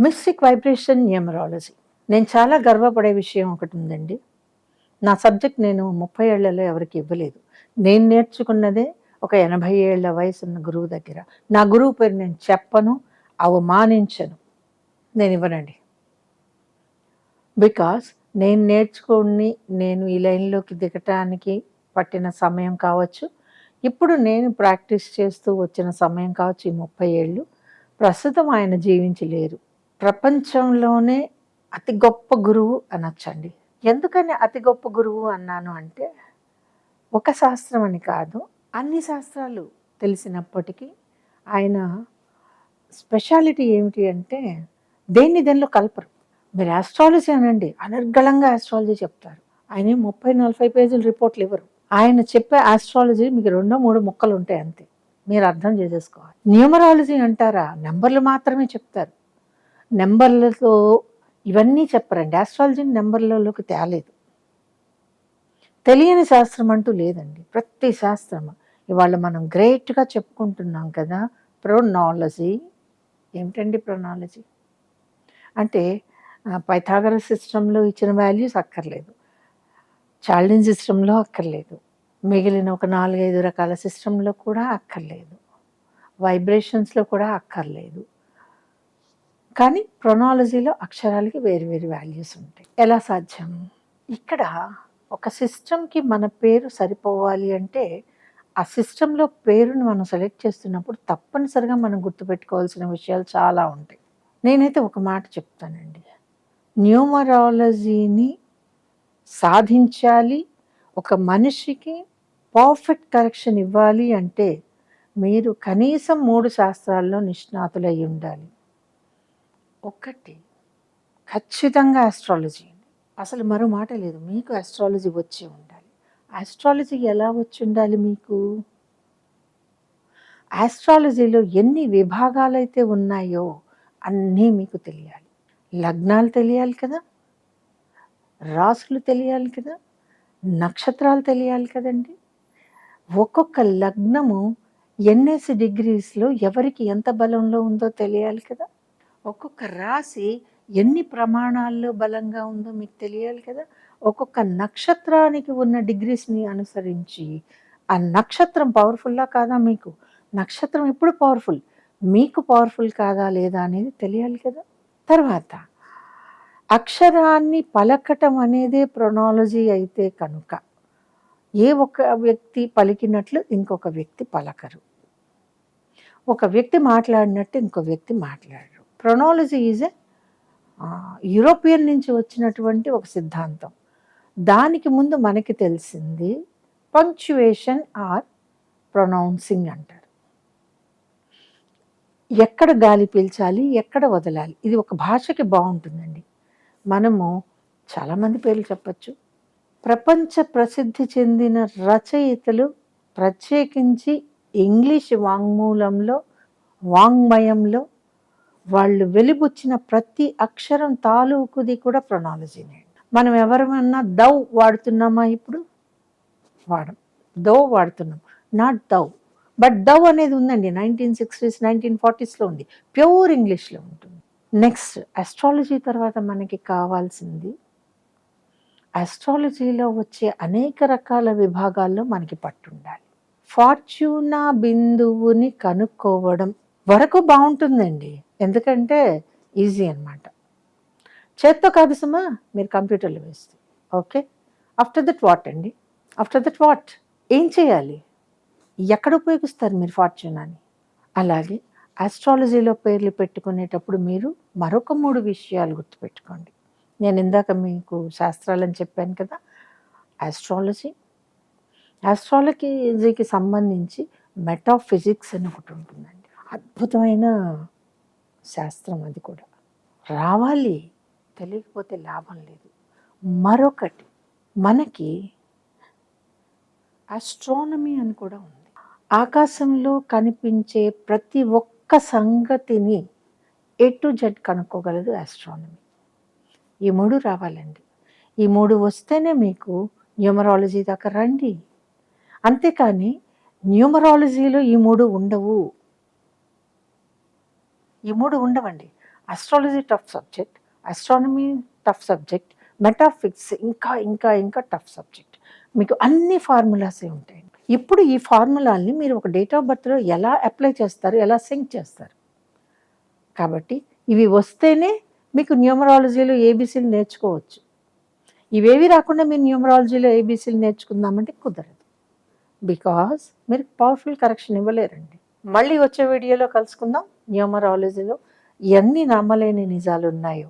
Mystic vibration numerology. నేను చాలా గర్వపడే విషయం ఒకటి ఉందండి. నా సబ్జెక్ట్ నేను ముప్పై ఏళ్ళలో ఎవరికి ఇవ్వలేదు. నేను నేర్చుకున్నదే ఒక ఎనభై ఏళ్ళ వయసున్న గురువు దగ్గర. నా గురువు పేరు నేను చెప్పను అవమానించను. నేను ఇవ్వనండి. బికాస్ నేను నేర్చుకుని నేను ఈ లైన్లోకి దిగటానికి పట్టిన సమయం కావచ్చు. ఇప్పుడు నేను ప్రాక్టీస్ చేస్తూ వచ్చిన సమయం కావచ్చు ఈ ముప్పై ఏళ్ళు. ప్రస్తుతం ఆయన జీవించి లేరు ప్రపంచంలోనే అతి గొప్ప గురువు అనొచ్చండి. ఎందుకని అతి గొప్ప గురువు అన్నాను అంటే ఒక శాస్త్రం అని కాదు అన్ని శాస్త్రాలు తెలిసినప్పటికీ ఆయన స్పెషాలిటీ ఏమిటి అంటే దేన్ని దేనిలో కలపరు. మీరు ఆస్ట్రాలజీ అనండి అనర్గళంగా ఆస్ట్రాలజీ చెప్తారు. ఆయన ముప్పై నలభై పేజీల రిపోర్ట్లు ఇవ్వరు. ఆయన చెప్పే ఆస్ట్రాలజీ మీకు రెండో మూడు ముక్కలు ఉంటాయి అంతే. మీరు అర్థం చేసేసుకోవాలి. న్యూమరాలజీ అంటారా? నెంబర్లు మాత్రమే చెప్తారు. నెంబర్లతో ఇవన్నీ చెప్పరండి. ఆస్ట్రాలజీని నెంబర్లలోకి తేలేదు. తెలియని శాస్త్రం అంటూ లేదండి. ప్రతి శాస్త్రం. ఇవాళ మనం గ్రేట్గా చెప్పుకుంటున్నాం కదా ప్రొనాలజీ ఏమిటండి ప్రొనాలజీ అంటే పైథాగర సిస్టంలో ఇచ్చిన వాల్యూస్ అక్కర్లేదు. చాల్డిన్ సిస్టంలో అక్కర్లేదు. మిగిలిన ఒక నాలుగైదు రకాల సిస్టంలో కూడా అక్కర్లేదు. వైబ్రేషన్స్లో కూడా అక్కర్లేదు. కానీ ప్రొనాలజీలో అక్షరాలకి వేరు వేరు వాల్యూస్ ఉంటాయి. ఎలా సాధ్యం? ఇక్కడ ఒక సిస్టమ్కి మన పేరు సరిపోవాలి అంటే ఆ సిస్టంలో పేరును మనం సెలెక్ట్ చేస్తున్నప్పుడు తప్పనిసరిగా మనం గుర్తుపెట్టుకోవాల్సిన విషయాలు చాలా ఉంటాయి. నేనైతే ఒక మాట చెప్తానండి. న్యూమరాలజీని సాధించాలి ఒక మనిషికి పర్ఫెక్ట్ కరెక్షన్ ఇవ్వాలి అంటే మీరు కనీసం మూడు శాస్త్రాల్లో నిష్ణాతులై ఉండాలి. ఒక్కటి ఖచ్చితంగా ఆస్ట్రాలజీ అసలు మరో మాట లేదు. మీకు ఆస్ట్రాలజీ వచ్చి ఉండాలి. ఆస్ట్రాలజీ ఎలా వచ్చి ఉండాలి మీకు? ఆస్ట్రాలజీలో ఎన్ని విభాగాలైతే ఉన్నాయో అన్నీ మీకు తెలియాలి. లగ్నాలు తెలియాలి కదా? రాసులు తెలియాలి కదా? నక్షత్రాలు తెలియాలి కదండి? ఒక్కొక్క లగ్నము ఎన్ఎస్ డిగ్రీస్లో ఎవరికి ఎంత బలంలో ఉందో తెలియాలి కదా? ఒక్కొక్క రాశి ఎన్ని ప్రమాణాల్లో బలంగా ఉందో మీకు తెలియాలి కదా? ఒక్కొక్క నక్షత్రానికి ఉన్న డిగ్రీస్ని అనుసరించి ఆ నక్షత్రం పవర్ఫుల్లా కాదా మీకు? నక్షత్రం ఎప్పుడు పవర్ఫుల్ మీకు పవర్ఫుల్ కాదా లేదా అనేది తెలియాలి కదా? తర్వాత అక్షరాన్ని పలకటం అనేదే ప్రొనాలజీ అయితే కనుక ఏ ఒక వ్యక్తి పలికినట్లు ఇంకొక వ్యక్తి పలకరు. ఒక వ్యక్తి మాట్లాడినట్టు ఇంకో వ్యక్తి మాట్లాడరు. ప్రొనాలజీ ఈజ్ ఏ యూరోపియన్ నుంచి వచ్చినటువంటి ఒక సిద్ధాంతం. దానికి ముందు మనకి తెలిసింది పంక్చువేషన్ ఆర్ ప్రొనౌన్సింగ్ అంటారు. ఎక్కడ గాలి పీల్చాలి ఎక్కడ వదలాలి ఇది ఒక భాషకి బాగుంటుందండి. మనము చాలామంది పేర్లు చెప్పచ్చు. ప్రపంచ ప్రసిద్ధి చెందిన రచయితలు ప్రత్యేకించి ఇంగ్లీష్ వాంగ్మూలంలో వాంగ్మయంలో వాళ్ళు వెలిబుచ్చిన ప్రతి అక్షరం తాలూకుది కూడా ప్రొనాలజీనే. మనం ఎవరమన్నా దౌ వాడుతున్నామా ఇప్పుడు? వాడం. దౌ వాడుతున్నాం. నాట్ దౌ. బట్ దౌ అనేది ఉందండి. నైన్టీన్ సిక్స్టీస్ నైన్టీన్ ఫార్టీస్లో ఉంది. ప్యూర్ ఇంగ్లీష్లో ఉంటుంది. నెక్స్ట్ అస్ట్రాలజీ తర్వాత మనకి కావాల్సింది అస్ట్రాలజీలో వచ్చే అనేక రకాల విభాగాల్లో మనకి పట్టుండాలి. ఫార్చ్యూనా బిందువుని కనుక్కోవడం. వరకు బాగుంటుందండి. ఎందుకంటే ఈజీ అనమాట చేత్తో కాదు సుమా మీరు కంప్యూటర్లో వేస్తే. ఓకే? ఆఫ్టర్ దట్ వాట్ అండి? After that what? ఏం చేయాలి? ఎక్కడ ఉపయోగిస్తారు మీరు ఫార్చ్యూనాని అలాగే ఆస్ట్రాలజీలో పేర్లు పెట్టుకునేటప్పుడు మీరు మరొక మూడు విషయాలు గుర్తుపెట్టుకోండి. నేను ఇందాక మీకు శాస్త్రాలని చెప్పాను కదా ఆస్ట్రాలజీ. ఆస్ట్రాలజీకి సంబంధించి మెటాఫిజిక్స్ అని ఒకటి ఉంటుందండి. అద్భుతమైన శాస్త్రం అది కూడా. రావాలి తెలియకపోతే లాభం లేదు. మరొకటి మనకి ఆస్ట్రానమీ అని కూడా ఉంది. ఆకాశంలో కనిపించే ప్రతి ఒక్క సంగతిని ఏ టు జెడ్ కనుక్కోగలదు ఆస్ట్రానమీ ఈ మూడు రావాలండి. ఈ మూడు వస్తేనే మీకు న్యూమరాలజీ దాకా రండి. అంతేకాని న్యూమరాలజీలో ఈ మూడు ఉండవు. ఈ మూడు ఉండవండి. Astrology tough subject astronomy tough subject metaphysics ఇంకా ఇంకా ఇంకా టఫ్ సబ్జెక్ట్ మీకు అన్ని ఫార్ములాసే ఉంటాయి. ఇప్పుడు ఈ ఫార్ములాల్ని మీరు ఒక డేట్ ఆఫ్ బర్త్లో ఎలా అప్లై చేస్తారు ఎలా సింక్ చేస్తారు? కాబట్టి ఇవి వస్తేనే మీకు న్యూమరాలజీలో ఏబీసీలు నేర్చుకోవచ్చు. ఇవేవి రాకుండా మీరు న్యూమరాలజీలో ఏబీసీలు నేర్చుకుందామంటే కుదరదు. బికాస్ మీరు పవర్ఫుల్ కరెక్షన్ ఇవ్వలేరండి. మళ్ళీ వచ్చే వీడియోలో కలుసుకుందాం. న్యూమరాలజీలో ఎన్ని నమ్మలేని నిజాలు ఉన్నాయో